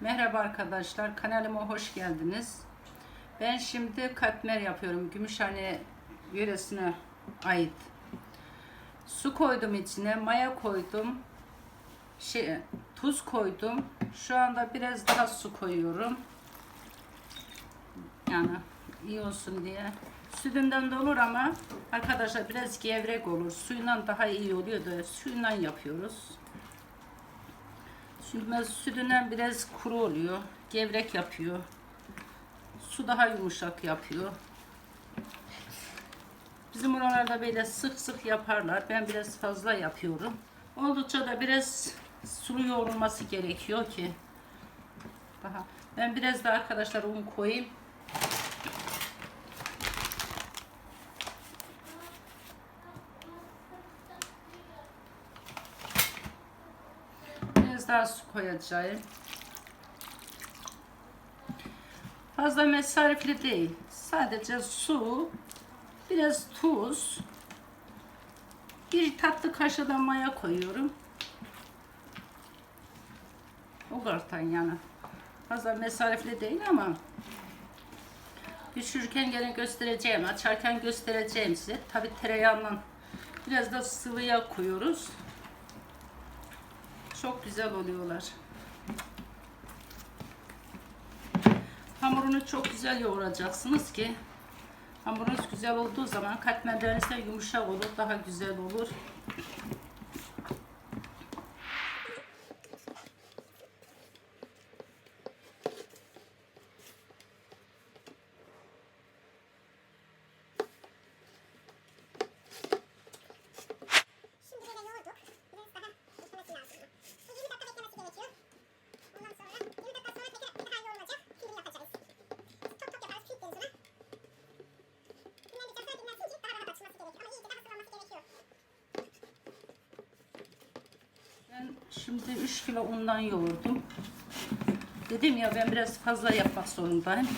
Merhaba arkadaşlar, kanalıma hoş geldiniz. Ben şimdi katmer yapıyorum. Gümüşhane yöresine ait. Su koydum içine, maya koydum. Şey, tuz koydum. Şu anda biraz daha su koyuyorum. Yani iyi olsun diye. Sütünden de olur ama arkadaşlar biraz gevrek olur. Suyundan daha iyi oluyor da suyundan yapıyoruz. Sürmez sütünden biraz kuru oluyor. Gevrek yapıyor. Su daha yumuşak yapıyor. Bizim oralarda böyle sık sık yaparlar. Ben biraz fazla yapıyorum. Oldukça da biraz sulu yoğrulması gerekiyor ki. Daha. Ben biraz da arkadaşlar un koyayım. Biraz daha su koyacağım. Fazla mesarifli değil. Sadece su, biraz tuz, bir tatlı kaşığı maya koyuyorum. O kadar yani. Fazla mesarifli değil ama pişirirken gene göstereceğim, açarken göstereceğim size. Tabi tereyağından biraz da sıvı yağ koyuyoruz. Çok güzel oluyorlar. Hamurunu çok güzel yoğuracaksınız ki hamurunuz güzel olduğu zaman katmerleriniz de yumuşak olur, daha güzel olur. Şimdi böyle yoğurduk. Biraz daha beklemesi lazım. Bu 20 dakika beklemesi gerekiyor. Ondan sonra 20 dakika sonra tekrar daha yoğrulacak. Püre yapacağız. Çok çok yaparız püre sonra. Dinlendikten sonra dinlensin ki daha rahat açılması gerekiyor. Ama iyice de hazırlanması gerekiyor. Ben şimdi 3 kilo undan yoğurdum. Dedim ya ben biraz fazla yapmak zorundayım.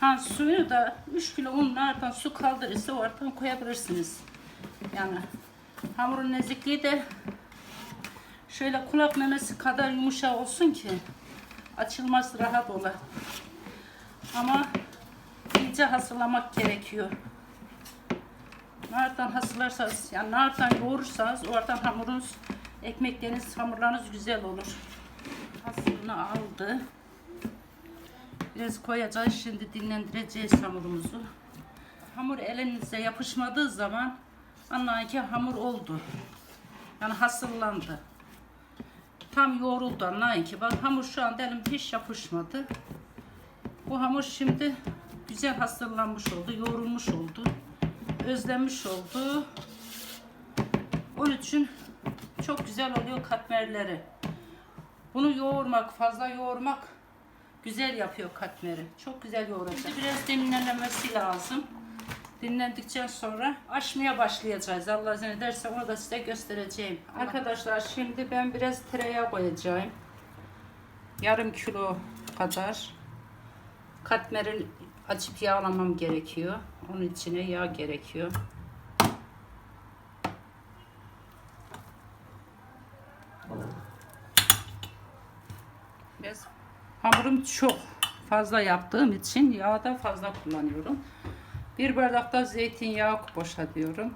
Ha suyu da 3 kilo un nereden su kaldırırsa oradan koyabilirsiniz. Yani hamurun nezikliği de şöyle kulak memesi kadar yumuşak olsun ki açılması rahat olur. Ama iyice hazırlamak gerekiyor. Nereden hazırlarsanız, yani nereden yoğurursanız oradan hamurunuz, ekmekleriniz, hamurlarınız güzel olur. Hazırını aldı. Biraz koyacağız. Şimdi dinlendireceğiz hamurumuzu. Hamur elinize yapışmadığı zaman anlayın ki hamur oldu. Yani hazırlandı. Tam yoğruldu anlayın ki. Bak hamur şu anda elim hiç yapışmadı. Bu hamur şimdi güzel hazırlanmış oldu. Yoğrulmuş oldu. Özlenmiş oldu. Onun için çok güzel oluyor katmerleri. Bunu yoğurmak, fazla yoğurmak güzel yapıyor katmeri. Çok güzel yoğuracak. Şimdi biraz dinlenmesi lazım. Dinlendikten sonra açmaya başlayacağız. Allah izin ederse onu da size göstereceğim. Arkadaşlar şimdi ben biraz tereyağı koyacağım. Yarım kilo kadar. Katmerin açıp yağlamam gerekiyor. Onun içine yağ gerekiyor. Biraz hamurum çok fazla yaptığım için yağı da fazla kullanıyorum. Bir bardak da zeytinyağı boşaltıyorum.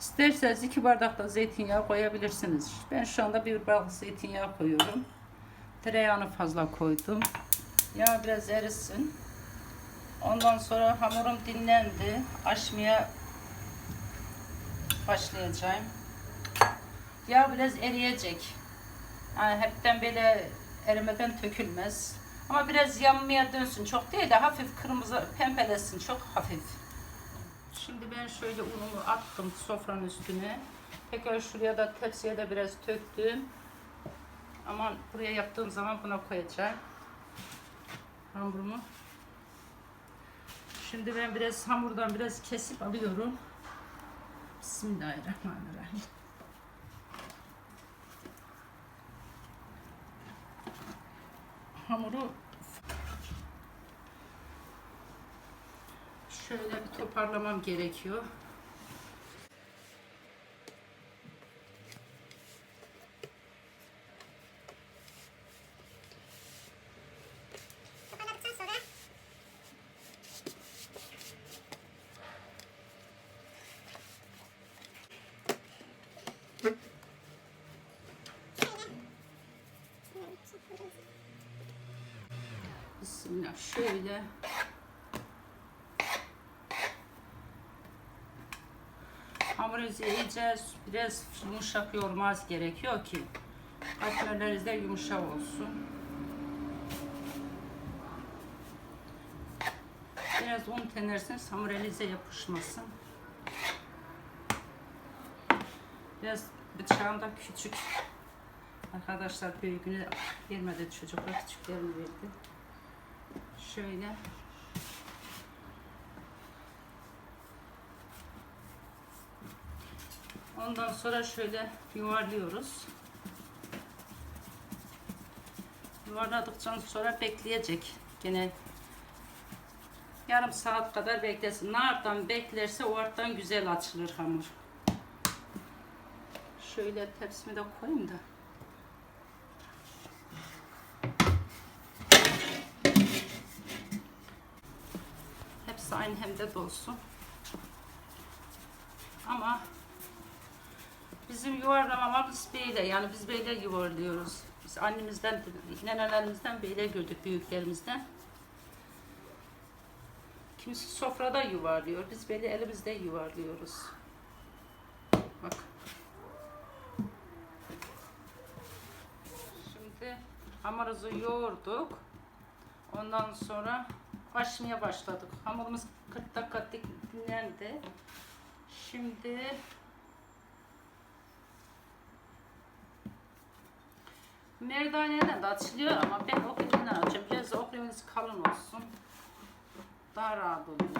İsterseniz iki bardak da zeytinyağı koyabilirsiniz. Ben şu anda bir bardak zeytinyağı koyuyorum. Tereyağını fazla koydum. Yağ biraz erisin. Ondan sonra hamurum dinlendi. Açmaya başlayacağım. Yağ biraz eriyecek. Yani hepten böyle erimeden tökülmez. Ama biraz yanmaya dönsün. Çok değil de hafif kırmızı pembelesin. Çok hafif. Şimdi ben şöyle unumu attım sofranın üstüne. Tekrar şuraya da tepsiye de biraz töktüm. Ama buraya yaptığım zaman buna koyacağım. Hamurumu. Şimdi ben biraz hamurdan biraz kesip alıyorum. Bismillahirrahmanirrahim. Hamuru şöyle bir toparlamam gerekiyor. Bismillah şöyle. Hamurumuzu iyice biraz yumuşak yoğurmaz gerekiyor ki katmerleriniz de yumuşak olsun. Biraz un tenerseniz hamur elinize yapışmasın. Biraz bıçağım da küçük. Arkadaşlar büyüğünü vermedi çocuklar küçüklerini verdi. Şöyle. Ondan sonra şöyle yuvarlıyoruz. Yuvarladıktan sonra bekleyecek. Gene yarım saat kadar beklesin. Nereden beklerse oradan güzel açılır hamur. Şöyle tepsimi de koyayım da. Aynı hemde dolsun. Ama bizim yuvarlamamız böyle yani biz böyle yuvarlıyoruz. Biz annemizden, nenelerimizden böyle gördük büyüklerimizden. Kimisi sofrada yuvarlıyor. Biz böyle elimizde yuvarlıyoruz. Bak. Şimdi hamurumuzu yoğurduk. Ondan sonra açmaya başladık. Hamurumuz 40 dakika dinlendi. Şimdi merdaneden de açılıyor ama ben oklivden açıyorum. Biraz okliviniz kalın olsun. Daha rahat oluyor.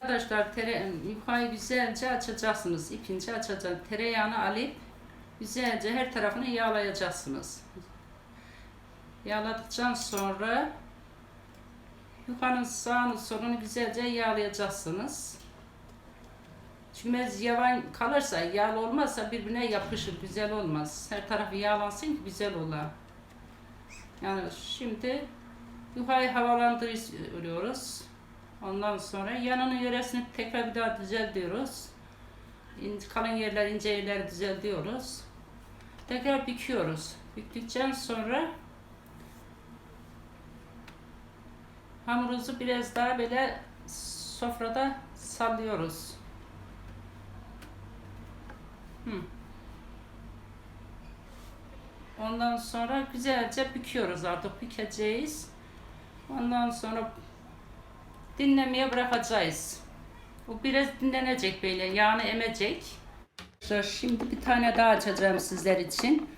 Arkadaşlar tere, yufayı güzelce açacaksınız. İpince açacaksınız. Tereyağını alıp güzelce her tarafını yağlayacaksınız. Yağladıktan sonra yufanın sağını solunu güzelce yağlayacaksınız. Biraz yavan kalırsa, yağlı olmazsa birbirine yapışır, güzel olmaz. Her tarafı yağlansın ki güzel ola. Yani şimdi yufayı havalandırıyoruz. Ondan sonra yanının yöresini tekrar bir daha düzeltiyoruz. Kalın yerler, ince yerleri düzeltiyoruz. Tekrar büküyoruz. Büktükten sonra hamurumuzu biraz daha böyle sofrada sallıyoruz. Hı. Ondan sonra güzelce büküyoruz artık bükeceğiz. Ondan sonra dinlemeye bırakacağız. Bu biraz dinlenecek böyle yağını emecek. Şimdi bir tane daha açacağım sizler için.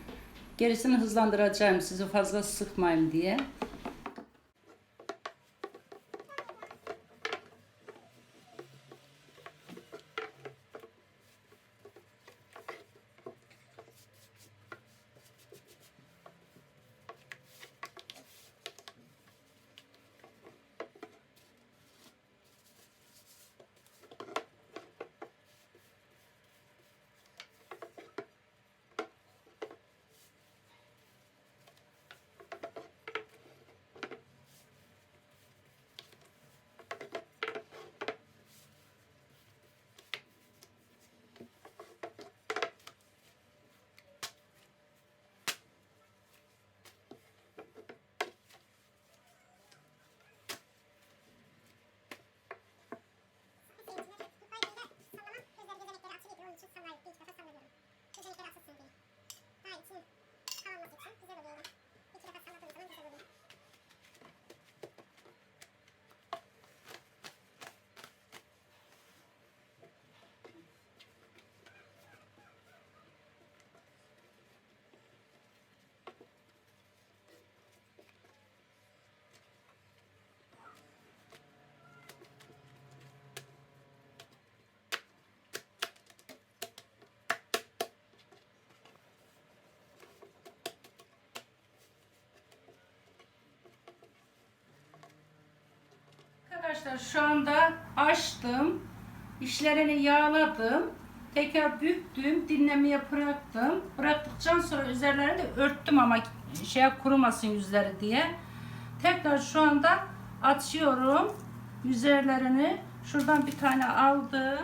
Gerisini hızlandıracağım sizi fazla sıkmayayım diye. Arkadaşlar şu anda açtım. İşlerini yağladım. Tekrar büktüm. Dinlemeye bıraktım. Bıraktıktan sonra üzerlerini de örttüm ama şey kurumasın yüzleri diye. Tekrar şu anda açıyorum. Üzerlerini şuradan bir tane aldım.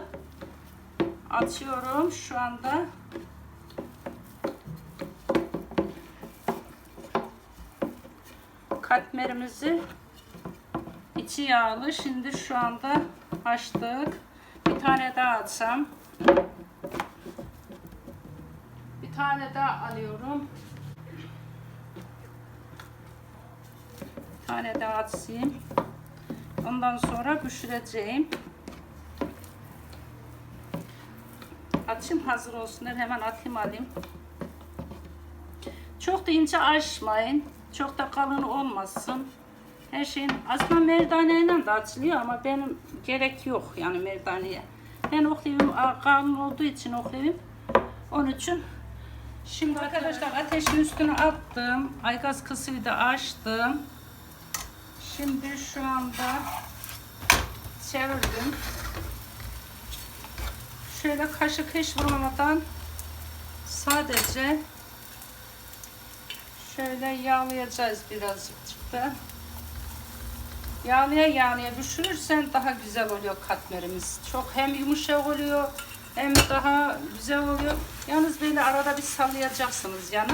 Açıyorum şu anda. Katmerimizi içi yağlı. Şimdi şu anda açtık. Bir tane daha atsam. Bir tane daha alıyorum. Bir tane daha atayım. Ondan sonra pişireceğim. Atayım hazır olsunlar. Hemen atayım alayım. Çok da ince açmayın. Çok da kalın olmasın. Her şeyin aslında merdaneyle de açılıyor ama benim gerek yok yani merdaneye. Ben oklevim kalın olduğu için oklevim. Onun için şimdi arkadaşlar ateşin üstüne attım. Aygaz kısıyı da açtım. Şimdi şu anda çevirdim. Şöyle kaşık hiç vurmadan sadece şöyle yağlayacağız birazcık da. Yağlaya yağlaya pişirirsen daha güzel oluyor katmerimiz. Çok hem yumuşak oluyor hem daha güzel oluyor. Yalnız böyle arada bir sallayacaksınız yana.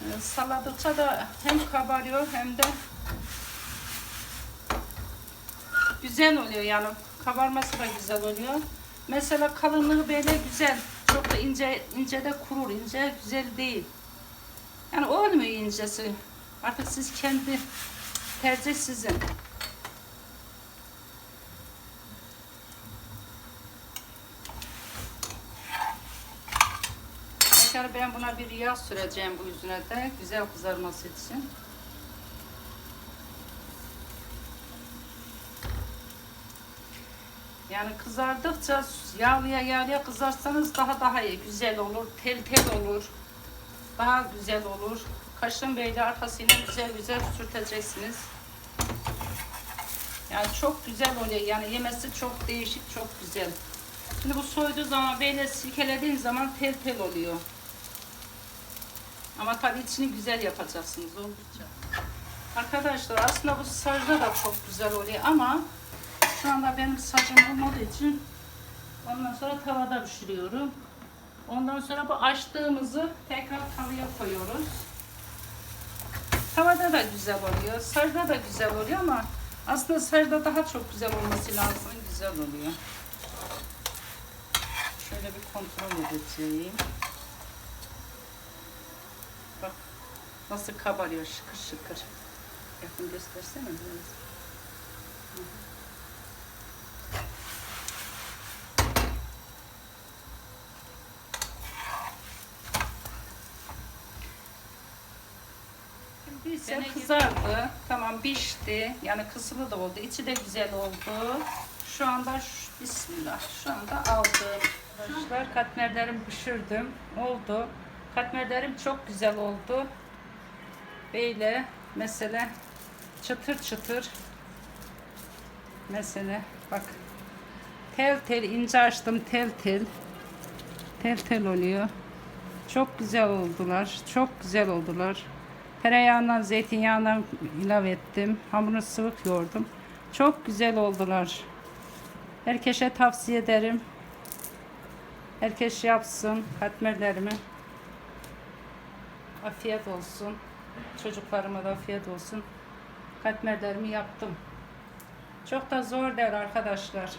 Ee, Salladıkça da hem kabarıyor hem de güzel oluyor yani kabarması da güzel oluyor. Mesela kalınlığı böyle güzel. Çok da ince ince de kurur. ince güzel değil. Yani olmuyor incesi. Artık siz kendi tercih sizin. Tekrar ben buna bir yağ süreceğim bu yüzüne de güzel kızarması için. Yani kızardıkça yağlıya yağlıya kızarsanız daha daha iyi, güzel olur, tel tel olur. Daha güzel olur. Kaşın böyle arkasıyla güzel güzel sürteceksiniz. Yani çok güzel oluyor. Yani yemesi çok değişik, çok güzel. Şimdi bu soyduğu zaman böyle silkelediğin zaman tel tel oluyor. Ama tabii içini güzel yapacaksınız oldukça. Arkadaşlar aslında bu sacda da çok güzel oluyor ama şu anda benim saçım olmadığı için ondan sonra tavada pişiriyorum. Ondan sonra bu açtığımızı tekrar tavaya koyuyoruz. Tavada da güzel oluyor, sacda da güzel oluyor ama aslında sacda daha çok güzel olması lazım. Güzel oluyor. Şöyle bir kontrol edeceğim. Bak nasıl kabarıyor şıkır şıkır. Yakın göstersene biraz. Şimdi ise kızardı. Tamam pişti. Yani kısılı da oldu. İçi de güzel oldu. Şu anda şu, bismillah. Şu anda aldım. Arkadaşlar katmerlerimi pişirdim. Oldu. Katmerlerim çok güzel oldu. Böyle mesela çıtır çıtır mesela bak tel tel ince açtım tel tel tel tel oluyor. Çok güzel oldular. Çok güzel oldular. Tereyağından, zeytinyağından ilave ettim. Hamurunu sıvık yoğurdum. Çok güzel oldular. Herkese tavsiye ederim. Herkes yapsın katmerlerimi. Afiyet olsun. Çocuklarıma da afiyet olsun. Katmerlerimi yaptım. Çok da zor değil arkadaşlar.